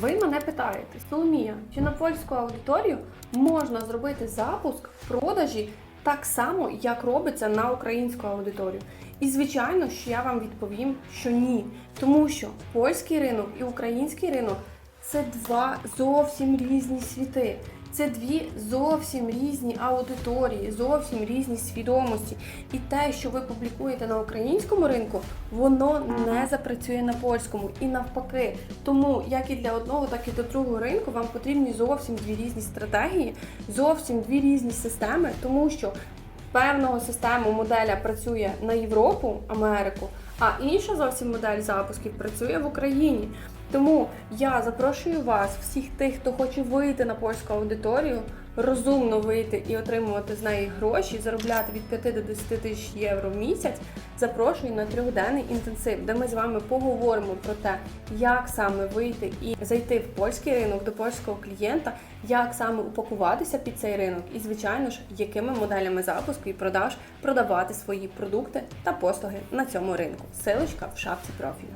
Ви мене питаєте, Соломія, чи на польську аудиторію можна зробити запуск продажі так само, як робиться на українську аудиторію? І звичайно, що я вам відповім, що ні. Тому що польський ринок і український ринок це два зовсім різні світи. Це дві зовсім різні аудиторії, зовсім різні свідомості. І те, що ви публікуєте на українському ринку, воно не запрацює на польському і навпаки. Тому як і для одного, так і для другого ринку вам потрібні зовсім дві різні стратегії, зовсім дві різні системи, тому що певного систему моделя працює на Європу, Америку, а інша зовсім модель запусків працює в Україні. Тому я запрошую вас, всіх тих, хто хоче вийти на польську аудиторію, розумно вийти і отримувати з неї гроші, заробляти від 5 до 10 тисяч євро в місяць. Запрошую на трьохденний інтенсив, де ми з вами поговоримо про те, як саме вийти і зайти в польський ринок до польського клієнта, як саме упакуватися під цей ринок, і звичайно ж, якими моделями запуску і продаж продавати свої продукти та послуги на цьому ринку. Силочка в шапці профілю.